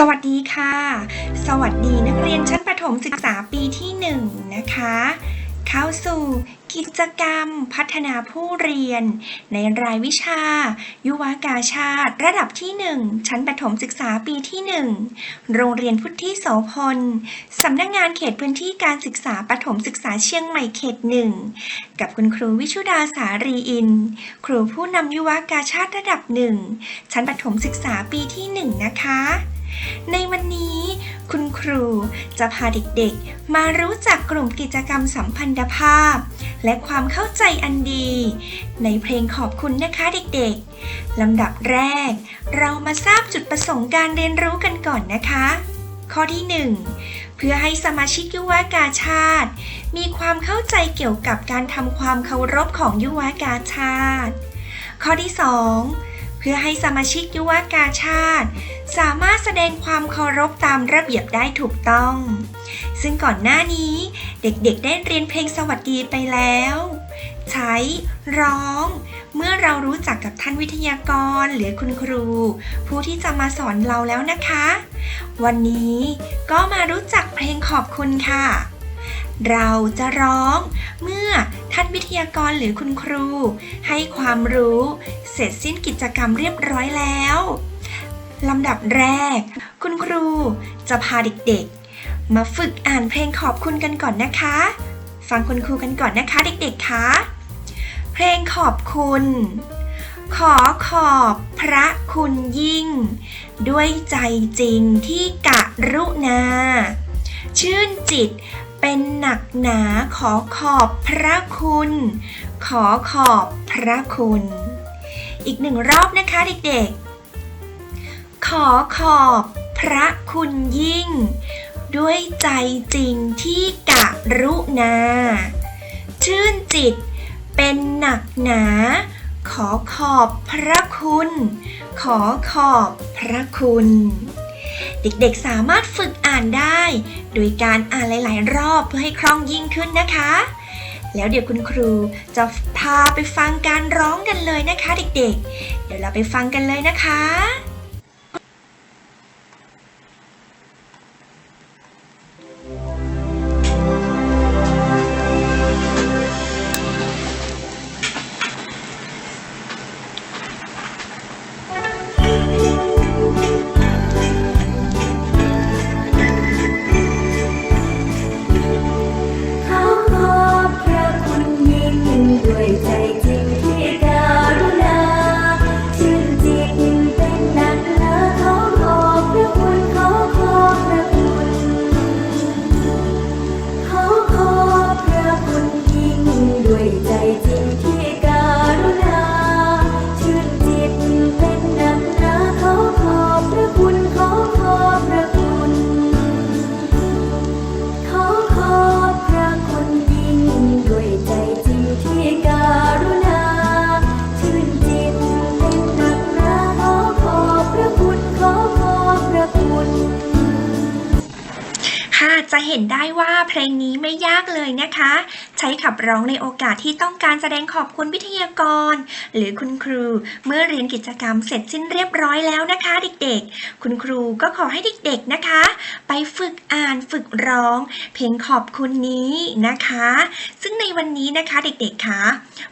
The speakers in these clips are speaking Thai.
สวัสดีค่ะ สวัสดีนักเรียนชั้นประถมศึกษาปีที่หนึ่งนะคะ เข้าสู่กิจกรรมพัฒนาผู้เรียน ในรายวิชา ยุวากาชาติ ระดับที่หนึ่งชั้นประถมศึกษาปีที่หนึ่งโรงเรียนพุทธิโสพลสำนักงานเขตพื้นที่การศึกษาประถมศึกษาเชียงใหม่เขตหนึ่งกับคุณครูวิชุดาสารีอิน ครูผู้นำยุวากาชาติระดับหนึ่งชั้นประถมศึกษาปีที่หนึ่งนะคะ ในวันนี้คุณครูจะพาเด็กๆ มารู้จักกลุ่มกิจกรรมสัมพันธภาพ และความเข้าใจอันดี ในเพลงขอบคุณนะคะเด็กๆลำดับแรก เรามาทราบจุดประสงค์การเรียนรู้กันก่อนนะคะ ข้อที่ 1 เพื่อให้สมาชิกยุวากาชาติ มีความเข้าใจเกี่ยวกับการทำความเคารพของยุวากาชาติ ข้อที่ 2 พื่อให้สมาชิกยุวกาชาติ สามารถแสดงความเคารพตามระเบียบได้ถูกต้อง ซึ่งก่อนหน้านี้เด็กๆได้เรียนเพลงสวัสดีไปแล้ว ใช้ร้อง เมื่อเรารู้จักกับท่านวิทยากรหรือคุณครู ผู้ที่จะมาสอนเราแล้วนะคะ วันนี้ก็มารู้จักเพลงขอบคุณค่ะ เราจะร้องเมื่อ ท่านวิทยากรหรือคุณครู ให้ความรู้ เสร็จสิ้นกิจกรรมเรียบร้อยแล้วลำดับแรก คุณครูจะพาเด็กๆ มาฝึกอ่านเพลงขอบคุณกันก่อนนะคะ ฟังคุณครูกันก่อนนะคะเด็กๆคะเพลงขอบคุณ ขอขอบพระคุณยิ่ง ด้วยใจจริงที่กะรุณา ชื่นจิต เป็นหนักหนาขอขอบพระคุณ ขอขอบพระคุณ อีกหนึ่งรอบนะคะเด็กๆ ขอขอบพระคุณยิ่ง ด้วยใจจริงที่กะรุณา ชื่นจิตเป็นหนักหนา ขอขอบพระคุณ ขอขอบพระคุณ เด็กๆสามารถฝึกอ่านได้ โดยการอ่านหลาย ๆ รอบเพื่อให้คล่องยิ่งขึ้นนะคะ แล้วเดี๋ยวคุณครูจะพาไปฟังการร้องกันเลยนะคะ เด็กๆ เดี๋ยวเราไปฟังกันเลยนะคะ จะเห็นได้ว่าเพลงนี้ไม่ยากเลยนะคะ ใช้ขับร้องในโอกาสที่ต้องการแสดงขอบคุณวิทยากร หรือคุณครูเมื่อเรียนกิจกรรมเสร็จสิ้นเรียบร้อยแล้วนะคะ เด็กๆ คุณครูก็ขอให้เด็กๆนะคะ ไปฝึกอ่านฝึกร้อง เพลงขอบคุณนี้นะคะ ซึ่งในวันนี้นะคะเด็กๆคะ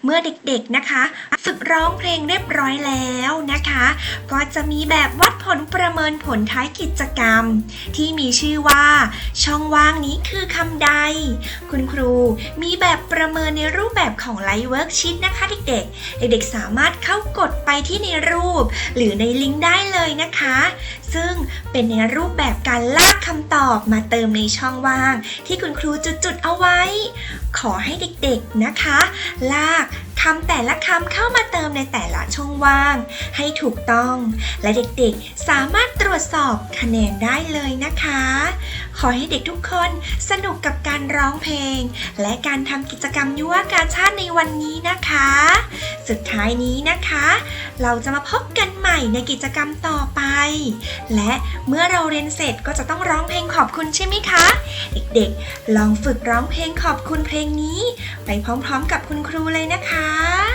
เมื่อเด็กๆนะคะ ฝึกร้องเพลงเรียบร้อยแล้วนะคะ ก็จะมีแบบวัดผลประเมินผลท้ายกิจกรรม ที่มีชื่อว่าช่องว่างนี้คือคำใด คุณครูมีแบบประเมินในรูปแบบของไลฟ์เวิร์กชีตนะคะเด็กๆ เด็กๆ สามารถเข้ากดไปที่ในรูป หรือในลิงก์ได้เลยนะคะ ซึ่งเป็นในรูปแบบการลากคำตอบมาเติมในช่องว่าง ที่คุณครูจุดๆเอาไว้ ขอให้เด็กๆนะคะ ลาก คำแต่ละคำเข้ามาเติมในแต่ละช่องว่าง ให้ถูกต้อง และเด็กๆสามารถตรวจสอบคะแนนได้เลยนะคะ ขอให้เด็กทุกคนสนุกกับการร้องเพลง และการทำกิจกรรมยุวกาชาติในวันนี้นะคะ สุดท้ายนี้นะคะ เราจะมาพบกันใหม่ในกิจกรรมต่อไป และเมื่อเราเรียนเสร็จก็จะต้องร้องเพลงขอบคุณใช่ไหมคะ เด็กๆ ลองฝึกร้องเพลงขอบคุณเพลงนี้ ไปพร้อมๆกับคุณครูเลยนะคะนะคะ